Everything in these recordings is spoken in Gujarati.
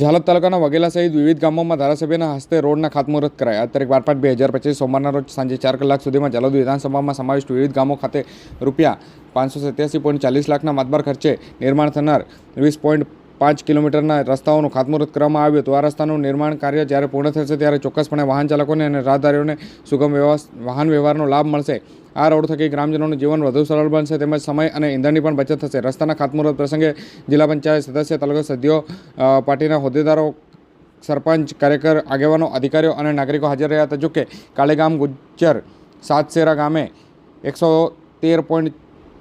ઝાલોદ તાલુકાના વગેલા સહિત વિવિધ ગામોમાં ધારાસભ્યના હસ્તે રોડના ખાતમુહૂર્ત કરાયા. તારીખ બાર પાંચ બે હજાર પચીસ સોમવારના રોજ સાંજે ચાર કલાક સુધીમાં ઝાલોદ વિધાનસભામાં સમાવિષ્ટ વિવિધ ગામો ખાતે રૂપિયા પાંચસો સત્યાસી પોઈન્ટ ચાલીસ લાખના માતબાર ખર્ચે નિર્માણ થનાર વીસ પોઈન્ટ પાંચ કિલોમીટરના રસ્તાઓનું ખાતમુહૂર્ત કરવામાં આવ્યું હતું. આ રસ્તાનું નિર્માણ કાર્ય જ્યારે પૂર્ણ થશે ત્યારે ચોક્કસપણે વાહન ચાલકોને અને રાહદારીઓને સુગમ વાહન વ્યવહારનો લાભ મળશે. આ રોડ થકી ગ્રામજનોનું જીવન વધુ સરળ બનશે તેમજ સમય અને ઈંધણની પણ બચત થશે. રસ્તાના ખાતમુહૂર્ત પ્રસંગે જિલ્લા પંચાયત સદસ્ય, તાલુકા સભ્યો પાર્ટીના હોદ્દેદારો, સરપંચ, કાર્યકર, આગેવાનો, અધિકારીઓ અને નાગરિકો હાજર રહ્યા હતા. જોકે કાળેગામ ગુજ્જર સાતસેરા ગામે એકસો તેર પોઈન્ટ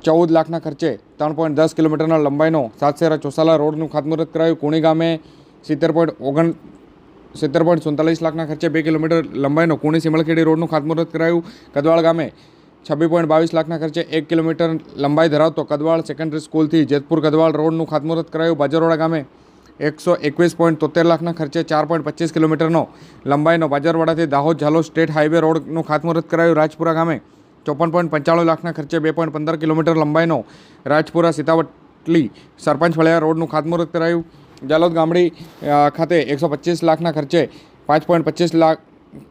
ચૌદ લાખના ખર્ચે ત્રણ પોઈન્ટ દસ કિલોમીટરના લંબાઈનો સાતસેરા ચોસાલા રોડનું ખાતમુહૂર્ત કરાયું. કુણી ગામે સિત્તેર પોઈન્ટ ઓગણ સિત્તેર પોઈન્ટ સુડતાલીસ લાખના ખર્ચે બે કિલોમીટર લંબાઈનો કુણી સિમલખેડી રોડનું ખાતમુહૂર્ત કરાયું. કદવાળ ગામે છવ્વીસ પોઈન્ટ બાવીસ લાખના ખર્ચે એક કિલોમીટર લંબાઈ ધરાવતો કદવાળ સેકન્ડરી સ્કૂલથી જેતપુર કદવાળ રોડનું ખાતમુહૂર્ત કરાયું. બાજરોડા ગામે એકસો એકવીસ પોઈન્ટ તોતેર લાખના ખર્ચે ચાર પોઈન્ટ પચીસ કિલોમીટરનો લંબાઈનો બાજરવાડાથી દાહોદ ઝાલોદ સ્ટેટ હાઈવે રોડનું ખાતમુહૂર્ત કરાયું. રાજપુરા ગામે ચોપન પોઈન્ટ પંચાણું લાખના ખર્ચે બે પોઈન્ટ પંદર કિલોમીટર લંબાઈનો રાજપુરા સીતાવટલી સરપંચ ફળિયા રોડનું ખાતમુહૂર્ત કરાયું. જાલોદ ગામડી ખાતે એકસો પચીસ લાખના ખર્ચે પાંચ પોઈન્ટ પચીસ લાખ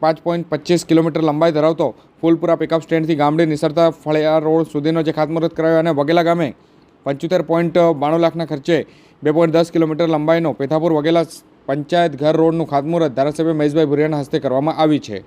પાંચ પોઈન્ટ પચીસ કિલોમીટર લંબાઈ ધરાવતો ફૂલપુરા પિકઅપ સ્ટેન્ડથી ગામડી નિસરતા ફળિયા રોડ સુધીનો જે ખાતમુહૂર્ત કરાયો અને વગેલા ગામે પંચોતેર પોઈન્ટ બાણું લાખના ખર્ચે બે પોઈન્ટ દસ કિલોમીટર લંબાઈનો પેથાપુર વગેલા પંચાયત ઘર રોડનું ખાતમુહૂર્ત ધારાસભ્ય મહેશભાઈ ભુરિયાના હસ્તે કરવામાં આવી છે.